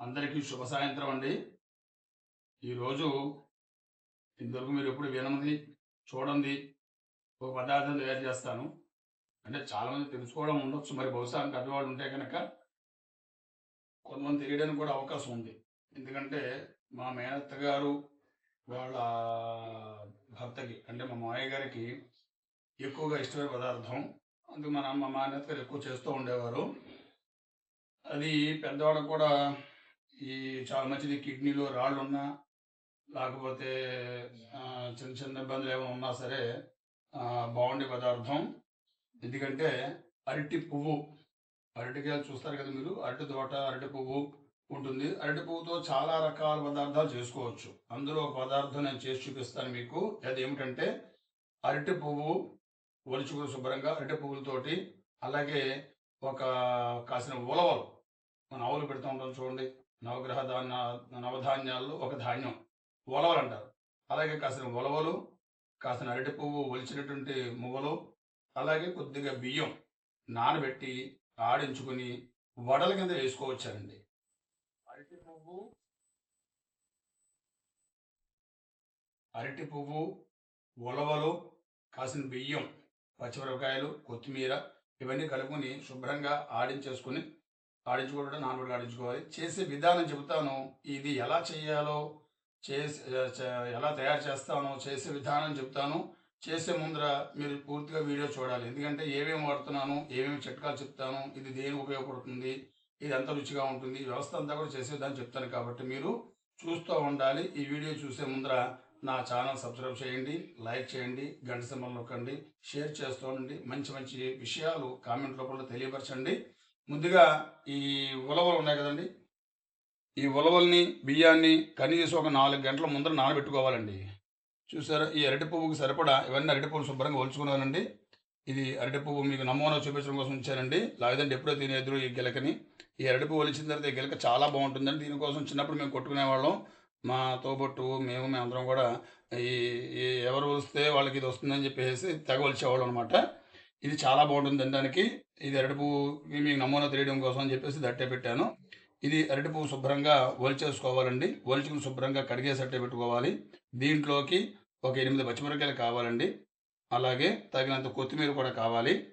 అందరికీ శుభ సాయంత్రం అండి. ఈరోజు ఇంతవరకు మీరు ఎప్పుడు వినంది చూడండి ఒక పదార్థం తయారు చేస్తాను. అంటే చాలామంది తెలుసుకోవడం ఉండొచ్చు మరి బహుశా పెద్దవాళ్ళు ఉంటే కనుక కొంతమంది తెలియడానికి కూడా అవకాశం ఉంది. ఎందుకంటే మా మేనత్త గారు వాళ్ళ భర్తకి అంటే మా మావయ్య గారికి ఎక్కువగా ఇష్టమైన పదార్థం. అందుకు మన మా మేనత్త గారు ఎక్కువ చేస్తూ ఉండేవారు. అది పెద్దవాళ్ళకు కూడా ఈ చాలా మంచిది కిడ్నీలో రాళ్ళు ఉన్నా లేకపోతే చిన్న చిన్న ఇబ్బందులు ఏమైనా ఉన్నా సరే బాగుండే పదార్థం. ఎందుకంటే అరటి పువ్వు అరటికాయలు చూస్తారు కదా మీరు అరటి తోట అరటి పువ్వు ఉంటుంది. అరటి పువ్వుతో చాలా రకాల పదార్థాలు చేసుకోవచ్చు. అందులో ఒక పదార్థం నేను చేసి చూపిస్తాను మీకు. అది ఏమిటంటే అరటి పువ్వు ఒలుచుకుని శుభ్రంగా అరటి పువ్వులతోటి అలాగే ఒక కాసిన ఉలవలు. మన ఆవులు పెడుతూ ఉంటాం చూడండి. నవగ్రహ ధాన్య నవధాన్యాల్లో ఒక ధాన్యం ఉలవలు అంటారు అలాగే కాసిన ఉలవలు కాసిన అరటి పువ్వు ఒలిచినటువంటి మువ్వలు అలాగే కొద్దిగా బియ్యం నానబెట్టి ఆడించుకుని వడల కింద వేసుకోవచ్చారండి. అరటి పువ్వు. అరటి పువ్వు ఉలవలు కాసిన బియ్యం పచ్చిమిరపకాయలు కొత్తిమీర ఇవన్నీ కలుపుకొని శుభ్రంగా ఆడించేసుకుని ఆడించుకోవడం నానబెట్టి ఆడించుకోవాలి. చేసే విధానం చెబుతాను ఇది ఎలా చేయాలో చేసి ఎలా తయారు చేస్తానో చేసే విధానం చెప్తాను చేసే ముందర మీరు పూర్తిగా వీడియో చూడాలి. ఎందుకంటే ఏమేమి వాడుతున్నాను ఏమేమి చిట్కాలు చెప్తాను ఇది దేనికి ఉపయోగపడుతుంది ఇది ఎంత రుచిగా ఉంటుంది వ్యవస్థ అంతా కూడా చేసే విధానం చెప్తాను. కాబట్టి మీరు చూస్తూ ఉండాలి. ఈ వీడియో చూసే ముందర నా ఛానల్ సబ్స్క్రైబ్ చేయండి లైక్ చేయండి గంట సింబల్ నొక్కండి షేర్ చేస్తూ ఉండండి. మంచి మంచి విషయాలు కామెంట్ రూపంలో తెలియపరచండి. ముందుగా ఈ ఉలవలు ఉన్నాయి కదండి. ఈ ఉలవల్ని బియ్యాన్ని కనీసం ఒక నాలుగు గంటల ముందర నానబెట్టుకోవాలండి. చూసారా ఈ అరటి పువ్వుకి సరిపడా ఇవన్నీ అరటి పువ్వులు శుభ్రంగా ఒలుచుకున్నానండి. ఇది అరటి పువ్వు మీకు నమూనా చూపించడం కోసం ఉంచానండి. లేదంటే ఎప్పుడో తినేద్దరు ఈ గిలకని. ఈ అరటి పువ్వు ఒలిచిన తర్వాత ఈ గిలక చాలా బాగుంటుందండి. దీనికోసం చిన్నప్పుడు మేము కొట్టుకునేవాళ్ళం మా తోబొట్టు మేము మేము అందరం కూడా ఈ ఈ ఎవరు వస్తే వాళ్ళకి ఇది వస్తుందని చెప్పేసి తెగ ఒలిచేవాళ్ళం అనమాట ఇది చాలా బాగుంటుంది తినడానికి. ఇది అరటి పువ్వు మీకు నమూనా తెలియడం కోసం అని చెప్పేసి దట్టే పెట్టాను. ఇది అరటి పువ్వు శుభ్రంగా ఒలిచేసుకోవాలండి ఒలుచుకుని శుభ్రంగా కడిగేసి అట్టే పెట్టుకోవాలి. దీంట్లోకి ఒక ఎనిమిది పచ్చిమిరపకాయలు కావాలండి. అలాగే తగినంత కొత్తిమీర కూడా కావాలి.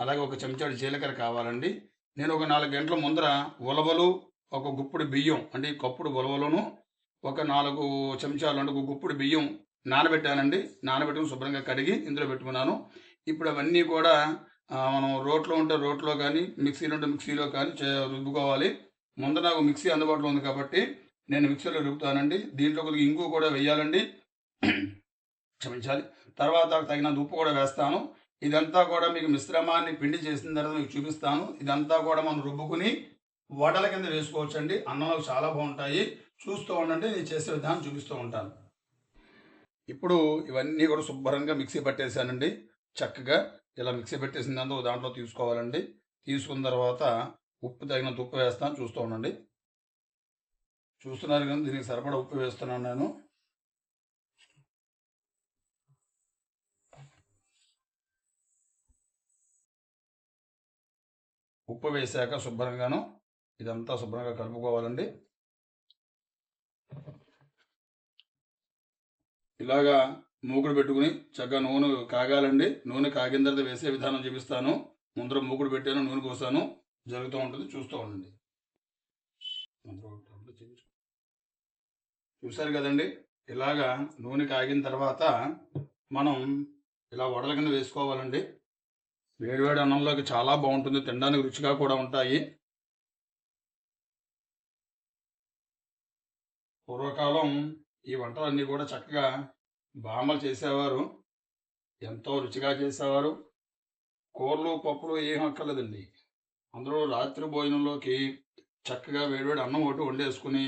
అలాగే ఒక చెంచాడు జీలకర్ర కావాలండి. నేను ఒక నాలుగు గంటల ముందర ఉలవలు ఒక గుప్పుడు బియ్యం అంటే కప్పుడు ఉలవలను ఒక నాలుగు చెంచాలు అంటే ఒక గుప్పుడు బియ్యం నానబెట్టానండి. నానబెట్టుకుని శుభ్రంగా కడిగి ఇందులో పెట్టుకున్నాను. ఇప్పుడు అవన్నీ కూడా మనం రోట్లో ఉంటే రోట్లో కానీ మిక్సీలో ఉంటే మిక్సీలో కానీ చే- రుబ్బుకోవాలి. ముందు నాకు మిక్సీ అందుబాటులో ఉంది కాబట్టి నేను మిక్సీలో రుబ్బుతానండి. దీంట్లో కొద్దిగా ఇంగు కూడా వేయాలండి. క్షమించాలి. తర్వాత తగినంత ఉప్పు కూడా వేస్తాను. ఇదంతా కూడా మీకు మిశ్రమాన్ని పిండి చేసిన తర్వాత మీకు చూపిస్తాను. ఇదంతా కూడా మనం రుబ్బుకుని వడల కింద వేసుకోవచ్చండి. అన్నంలో చాలా బాగుంటాయి. చూస్తూ ఉండండి. నేను చేసే విధానం చూపిస్తూ ఉంటాను. ఇప్పుడు ఇవన్నీ కూడా శుభ్రంగా మిక్సీ పట్టేశానండి. చక్కగా ఇలా మిక్సీ పెట్టేసిన దాంతో దాంట్లో తీసుకోవాలండి. తీసుకున్న తర్వాత ఉప్పు తగినంత ఉప్పు వేస్తాను. చూస్తూ ఉండండి. చూస్తున్నారు కానీ దీనికి సరిపడా ఉప్పు వేస్తున్నాను నేను. ఉప్పు వేసాక శుభ్రంగాను ఇదంతా శుభ్రంగా కలుపుకోవాలండి. ఇలాగా మూకుడు పెట్టుకుని చక్కగా నూనె కాగాలండి. నూనె కాగిన తర్వాత వేసే విధానం చూపిస్తాను. ముందర మూకుడు పెట్టాను నూనె పోసాను జరుగుతూ ఉంటుంది చూస్తూ ఉండండి. చూసారు కదండి? ఇలాగా నూనె కాగిన తర్వాత మనం ఇలా వడల కింద వేసుకోవాలండి. వేడివేడి అన్నంలోకి చాలా బాగుంటుంది తినడానికి రుచిగా కూడా ఉంటాయి. పూర్వకాలం ఈ వంటలన్నీ కూడా చక్కగా బామ్మలు చేసేవారు ఎంతో రుచిగా చేసేవారు. కూరలు పప్పులు ఏం అక్కర్లేదండి. అందులో రాత్రి భోజనంలోకి చక్కగా వేడివేడి అన్నం ఒకటి వండేసుకుని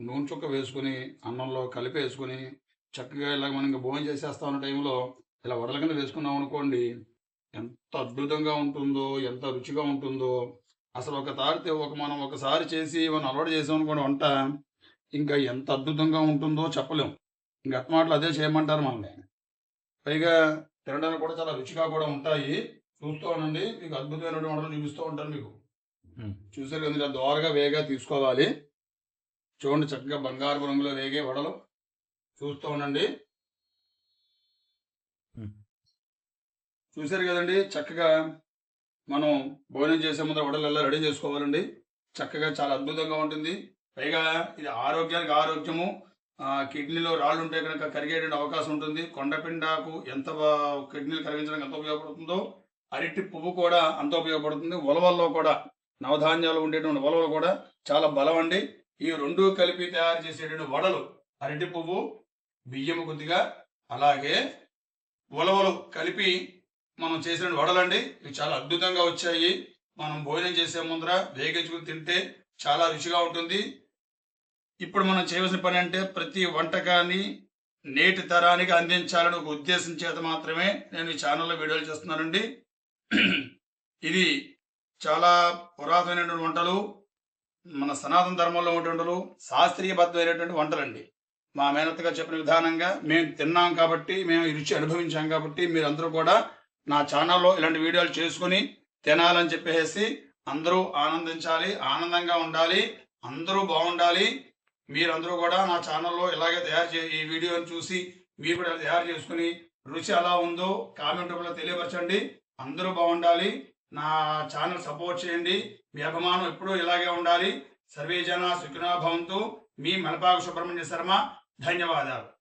నూనె చుక్క వేసుకుని అన్నంలో కలిపేసుకుని చక్కగా ఇలా మనం ఇంకా భోజనం చేసేస్తా ఉన్న టైంలో ఇలా వడల కింద వేసుకున్నాం అనుకోండి ఎంత అద్భుతంగా ఉంటుందో ఎంత రుచిగా ఉంటుందో. అసలు ఒక తారితే ఒక మనం ఒకసారి చేసి మనం అలవాటు చేసాం అనుకోండి వంట ఇంకా ఎంత అద్భుతంగా ఉంటుందో చెప్పలేం. ఇంకా అత్తమాటలు అదే చేయమంటారు మనల్ని. పైగా తినడానికి కూడా చాలా రుచిగా కూడా ఉంటాయి. చూస్తూ ఉండండి. మీకు అద్భుతమైనటువంటి వంటలు చూపిస్తూ ఉంటాను మీకు. చూసారు కదా ఇలా దోరగా వేగా తీసుకోవాలి. చూడండి చక్కగా బంగారు రంగులో వేగే వడలు. చూస్తూ ఉండండి. చూసారు కదండి చక్కగా మనం భోజనం చేసే ముందర వడలు ఎలా రెడీ చేసుకోవాలండి. చక్కగా చాలా అద్భుతంగా ఉంటుంది. పైగా ఇది ఆరోగ్యానికి ఆరోగ్యము. కిడ్నీలో రాళ్ళు ఉంటే కనుక కరిగేటువంటి అవకాశం ఉంటుంది. కొండపిండాకు ఎంత బా- కిడ్నీలు కరిగించడానికి ఎంత ఉపయోగపడుతుందో అరటి పువ్వు కూడా అంత ఉపయోగపడుతుంది. ఉలవల్లో కూడా నవధాన్యాలు ఉండేటువంటి ఉలవలు కూడా చాలా బలం అండి ఈ రెండు కలిపి తయారు చేసేటువంటి వడలు అరటి పువ్వు బియ్యం కొద్దిగా అలాగే ఉలవలు కలిపి మనం చేసిన వడలండి. ఇవి చాలా అద్భుతంగా వచ్చాయి. మనం భోజనం చేసే ముందర వేగించుకుని తింటే చాలా రుచిగా ఉంటుంది. ఇప్పుడు మనం చేయవలసిన పని అంటే ప్రతి వంటకాన్ని నేటి తరానికి అందించాలని ఒక ఉద్దేశం చేత మాత్రమే నేను ఈ ఛానల్లో వీడియోలు చేస్తున్నానండి. ఇది చాలా పురాతనమైనటువంటి వంటలు మన సనాతన ధర్మంలో ఉన్నటువంటి వంటలు శాస్త్రీయబద్ధమైనటువంటి వంటలండి. మా మేనత్తగా చెప్పిన విధానంగా మేము తిన్నాం కాబట్టి మేము ఈ రుచి అనుభవించాం కాబట్టి మీరందరూ కూడా నా ఛానల్లో ఇలాంటి వీడియోలు చేసుకుని తినాలని చెప్పేసి అందరూ ఆనందించాలి ఆనందంగా ఉండాలి అందరూ బాగుండాలి మీరందరూ కూడా నా ఛానల్లో ఇలాగే తయారు చే ఈ వీడియోని చూసి మీరు కూడా ఇలా తయారు చేసుకుని రుచి ఎలా ఉందో కామెంట్ రూపంలో తెలియపరచండి. అందరూ బాగుండాలి. నా ఛానల్ సపోర్ట్ చేయండి. మీ అభిమానం ఎప్పుడూ ఇలాగే ఉండాలి. సర్వేజన సుఖినా భవంతు. మీ మలపాక సుబ్రహ్మణ్య శర్మ. ధన్యవాదాలు.